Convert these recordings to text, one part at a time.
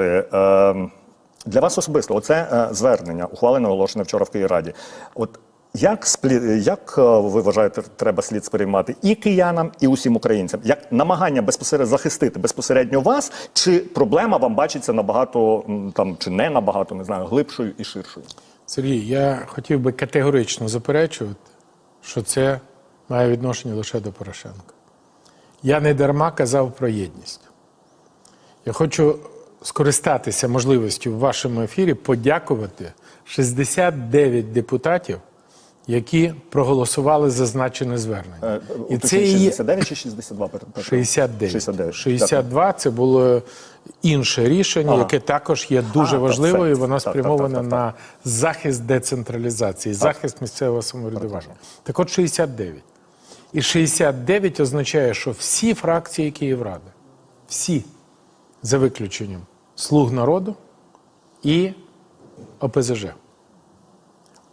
Е, Для вас особисто, оце е, звернення, ухвалене оголошене вчора в Київраді. От як сплі... як е, ви вважаєте, треба слід сприймати і киянам, і усім українцям? Як намагання безпосередньо захистити безпосередньо вас, чи проблема вам бачиться набагато там чи не набагато, не знаю, глибшою і ширшою? Сергій, я хотів би категорично заперечувати, що це має відношення лише до Порошенка. Я не дарма казав про єдність. Я хочу скористатися можливістю в вашому ефірі подякувати 69 депутатів, які проголосували за зазначене звернення. Е, І це є 69 чи 62? перед- перед- 69. 69. 62 це було інше рішення, Ага. яке також є дуже А, важливою. все. Воно Так, так, спрямоване так, так, на захист децентралізації, захист місцевого самоврядування. Так от 69. І 69 означає, що всі фракції Київради, всі, за виключенням слуг народу і ОПЗЖ,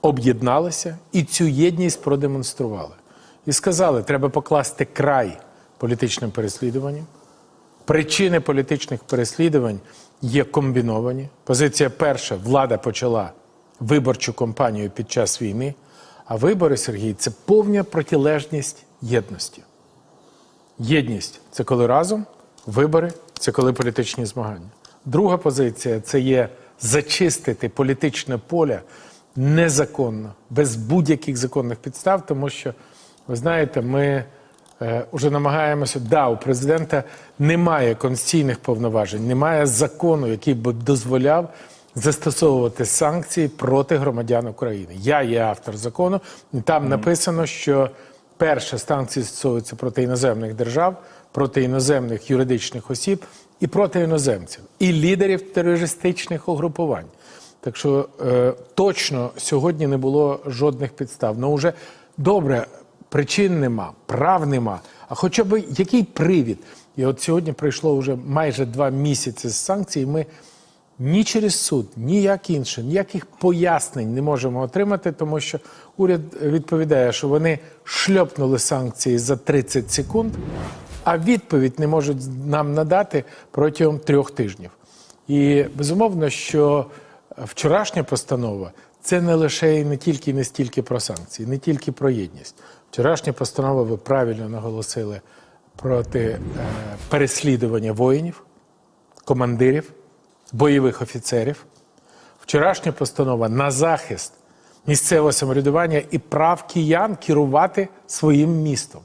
об'єдналися і цю єдність продемонстрували. І сказали, треба покласти край політичним переслідуванням. Причини політичних переслідувань є комбіновані. Позиція перша влада почала виборчу кампанію під час війни. А вибори, Сергій, це повна протилежність єдності. Єдність це коли разом, вибори це коли політичні змагання. Друга позиція це є зачистити політичне поле незаконно, без будь-яких законних підстав, тому що, ви знаєте, ми е, вже намагаємося, да, у президента немає конституційних повноважень, немає закону, який би дозволяв застосовувати санкції проти громадян України. Я є автор закону, і там написано, що перше санкції стосуються проти іноземних держав, проти іноземних юридичних осіб і проти іноземців, і лідерів терористичних угрупувань. Так що е, точно сьогодні не було жодних підстав. Ну вже добре, причин нема, прав нема. А хоча б який привід? І от сьогодні пройшло вже майже два місяці з санкцій. Ми ні через суд, ніяк інше, ніяких пояснень не можемо отримати, тому що уряд відповідає, що вони шльопнули санкції за 30 секунд, а відповідь не можуть нам надати протягом трьох тижнів. І безумовно, що вчорашня постанова це не лише і не тільки і не стільки про санкції, не тільки про єдність. Вчорашня постанова, ви правильно наголосили проти е, переслідування воїнів, командирів, бойових офіцерів. Вчорашня постанова на захист місцевого самоврядування і прав киян керувати своїм містом.